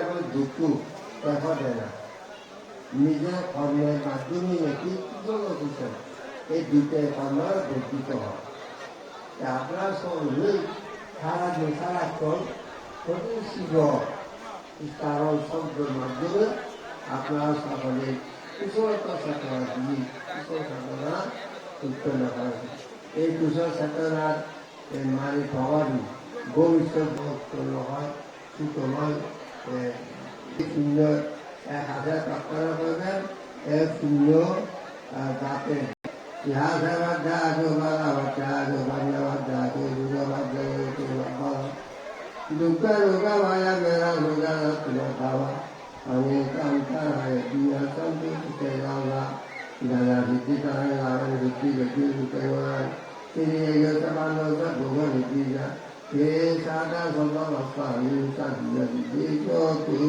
এবং দুঃখ দেখা দেয় না, নিজের কর্মের মাধ্যমে নাকি কৃতজ্ঞ এই দুইটাই কর্ম বর্ধিত হয়। আপনারা সারাদিন সারাক্ষণ প্রতি কারণ শব্দের মাধ্যমে আপনারা সকলে কুশলতা চেতনা দিয়ে কুশল চেতনা উৎপন্ন করেন এই কুশল এই মানে প্রভাবই ভবিষ্যৎ উৎপন্ন হয় সুতরাং শূন্য, এক হাজার প্রার্থনা করবেন এক যাতে ইহা সেবার যা আছে বাধা বাচ্চা আছে বান্যা বাচ্চা আছে দুর্গা বাচ্চা আছে দুঃখ রোগ মায়া মেরা রোগা রত্ন খাওয়া আমি কান্তারায় দিয়া শান্তি সুখে গাওয়া দাদা ভিত্তি ကိရိယသမာလောသဘုဝရိတိယဧသာတသမ္ပဝါပါယုသတိယတိတေတောတု